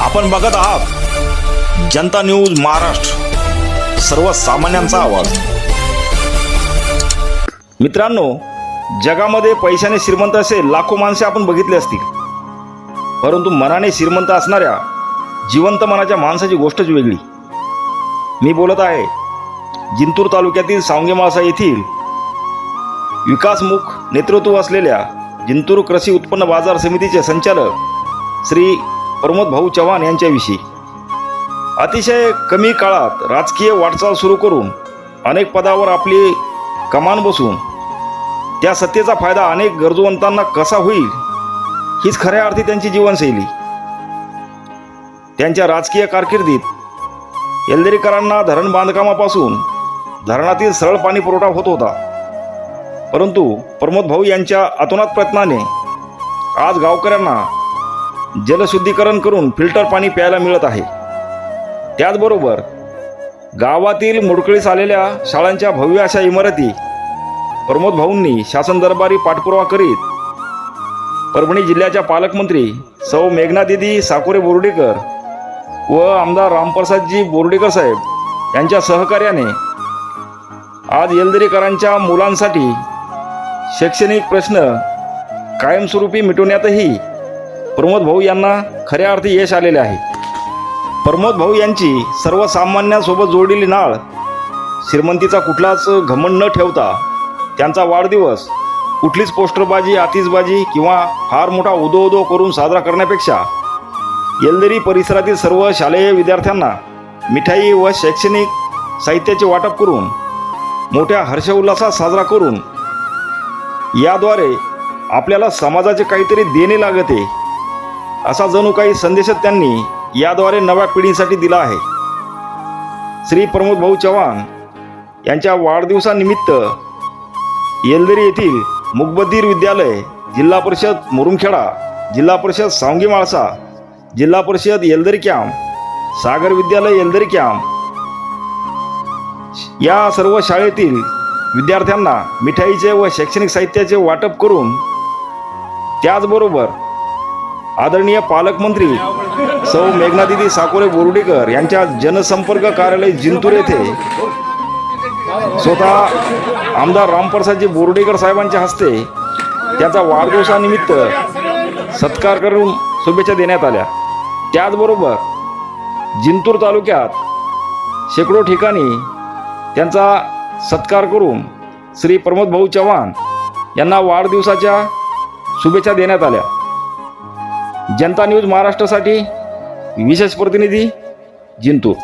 आपण बघत आहात जनता न्यूज महाराष्ट्र. सर्वसामान्यांचा आवाज. मित्रांनो जगामध्ये पैशाने श्रीमंत असे लाखो माणसे आपण बघितले असतील. परंतु मनाने श्रीमंत असणाऱ्या जिवंत मनाच्या माणसाची गोष्टच वेगळी. मी बोलत आहे जिंतूर तालुक्यातील सावंगे माळसा येथील विकासमुख नेतृत्व असलेल्या जिंतूर कृषी उत्पन्न बाजार समितीचे संचालक श्री प्रमोद भाऊ चव्हाण यांच्याविषयी. अतिशय कमी काळात राजकीय वाटचाल सुरू करून अनेक पदावर आपली कमान बसून त्या सत्तेचा फायदा अनेक गरजूवंतांना कसा होईल हीच खऱ्या अर्थी त्यांची जीवनशैली. त्यांच्या राजकीय कारकिर्दीत येलदरीकरांना धरण बांधकामापासून धरणातील सरळ पाणी पुरवठा होत होता. परंतु प्रमोद भाऊ यांच्या अतोनात प्रयत्नाने आज गावकऱ्यांना जलशुद्धीकरण करून फिल्टर पाणी प्यायला मिळत आहे. त्याचबरोबर गावातील मुडकळीस आलेल्या शाळांच्या भव्य अशा इमारती प्रमोद भाऊंनी शासन दरबारी पाठपुरावा करीत परभणी जिल्ह्याच्या पालकमंत्री सौ मेघनादिदी साकोरे बोर्डीकर व आमदार रामप्रसादजी बोर्डीकर साहेब यांच्या सहकार्याने आज येलदरीकरांच्या मुलांसाठी शैक्षणिक प्रश्न कायमस्वरूपी मिटवण्यातही प्रमोद भाऊ यांना खऱ्या अर्थी यश आलेले आहे. प्रमोद भाऊ यांची सर्वसामान्यांसोबत जोडलेली नाळ श्रीमंतीचा कुठलाच घमंड न ठेवता त्यांचा वाढदिवस कुठलीच पोस्टरबाजी आतिषबाजी किंवा फार मोठा उदो उदो करून साजरा करण्यापेक्षा येलदरी परिसरातील सर्व शालेय विद्यार्थ्यांना मिठाई व शैक्षणिक साहित्याचे वाटप करून मोठ्या हर्षोल्लासात साजरा करून याद्वारे आपल्याला समाजाचे काहीतरी देणे लागते असा जणू काही संदेश त्यांनी याद्वारे नव्या पिढीसाठी दिला आहे. श्री प्रमोद भाऊ चव्हाण यांच्या वाढदिवसानिमित्त येलदरी येथील मुकबधीर विद्यालय जिल्हा परिषद मुरुमखेडा जिल्हा परिषद सावंगी माळसा जिल्हा परिषद येलदरी कॅम्प सागर विद्यालय येलदरी कॅम्प या सर्व शाळेतील विद्यार्थ्यांना मिठाईचे व शैक्षणिक साहित्याचे वाटप करून त्याचबरोबर आदरणीय पालकमंत्री सौ मेघनादिदी साकोरे बोर्डीकर यांच्या जनसंपर्क कार्यालय जिंतूर येथे स्वतः आमदार रामप्रसादजी बोर्डीकर साहेबांच्या हस्ते त्याचा वाढदिवसानिमित्त सत्कार करून शुभेच्छा देण्यात आल्या. त्याचबरोबर जिंतूर तालुक्यात शेकडो ठिकाणी त्यांचा सत्कार करून श्री प्रमोद भाऊ चव्हाण यांना वाढदिवसाच्या शुभेच्छा देण्यात आल्या. जनता न्यूज महाराष्ट्रासाठी विशेष प्रतिनिधी जिंतूर.